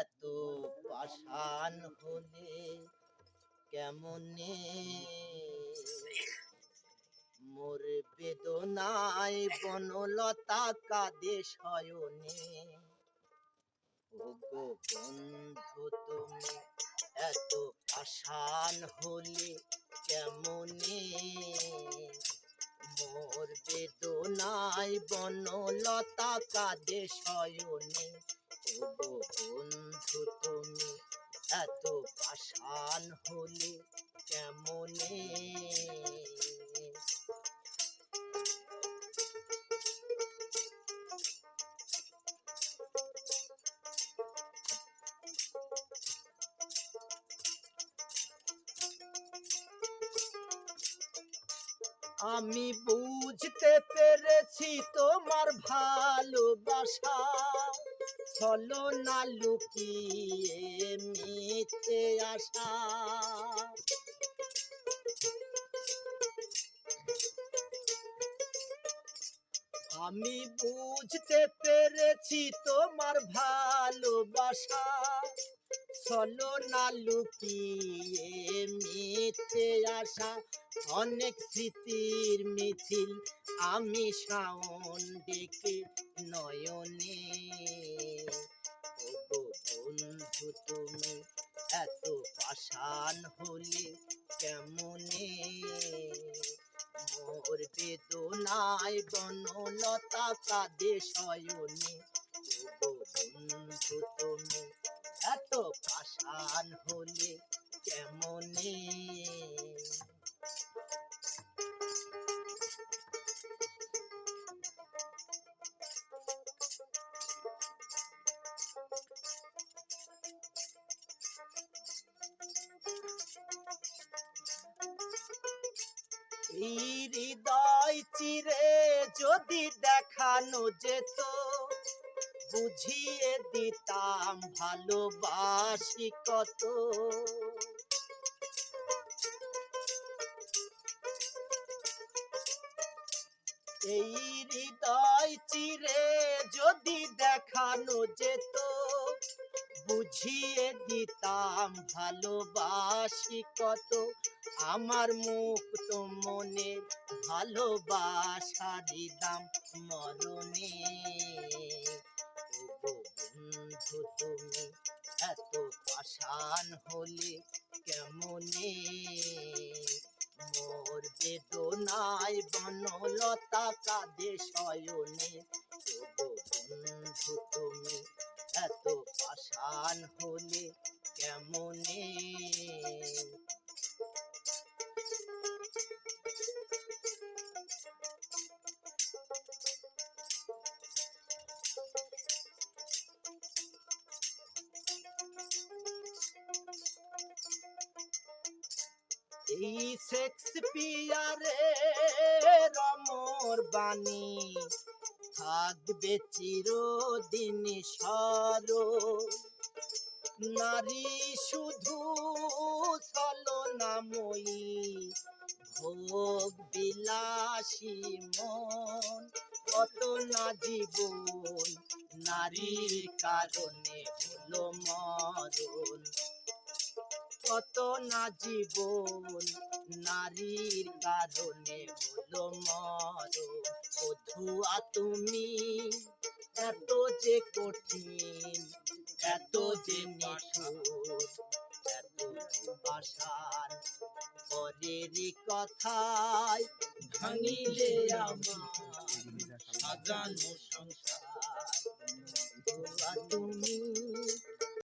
এত পাষাণ হলে কেমনে? মোর বেদনায় বনলতা কাদে শয়নে। ওগো বন্ধু, তুমি এত পাষাণ হলে কেমনে? মোর বেদনায় বনলতা কাদে শয়নে। ওগো বন্ধু তুমি এত পাষাণ হলে কেমনে? আমি বুঝতে পেরেছি তোমার ভালোবাসা। চলো না লুকিয়ে মিথ্যে আশা আমি বুঝতে পেরেছি তোমার ভালোবাসা। চলো না লুকিয়ে মিথ্যে আশা অনেক স্মৃতির মিছিল, আমি শাওন ডেকে নয়নে। বন্ধু, তুমি এত পাষাণ হলে কেমনে? মোর বেদনায় বনলতা কাঁদে শয়নে। বন্ধু, তুমি এত পাষাণ হলে হৃদয় চিরে যদি দেখানো যেত, বুঝিয়ে দিতাম ভালোবাসি কত। এই হৃদয় চিরে যদি দেখানো যেত বুঝিয়ে দিতাম ভালোবাসি কত। আমার মুক্ত মনে ভালোবাসা দিতাম মরণে। বন্ধু তুমি এত পাষাণ হলে কেমনে? মোর বেদনায় বনলতা কাঁদে শয়নে। বন্ধু তুমি পাষাণ হলে কেমনে? এই শেক্সপিয়ারের অমর বাণী থাকবে চিরদিন স্মরণ নারী শুধু ছলনাময়ী ভোগ বিলাসী মন, কত না জীবন, নারীর কারণে হলো মরণ। কত না জীবন, নারীর কারণে হলো মরণ। বধুয়া তুমি, এত যে কঠিন এত যে নিঠুর এত যে বাসার পরের কথায় ভাঙিলে আমার সাজানো সংসার। তুমি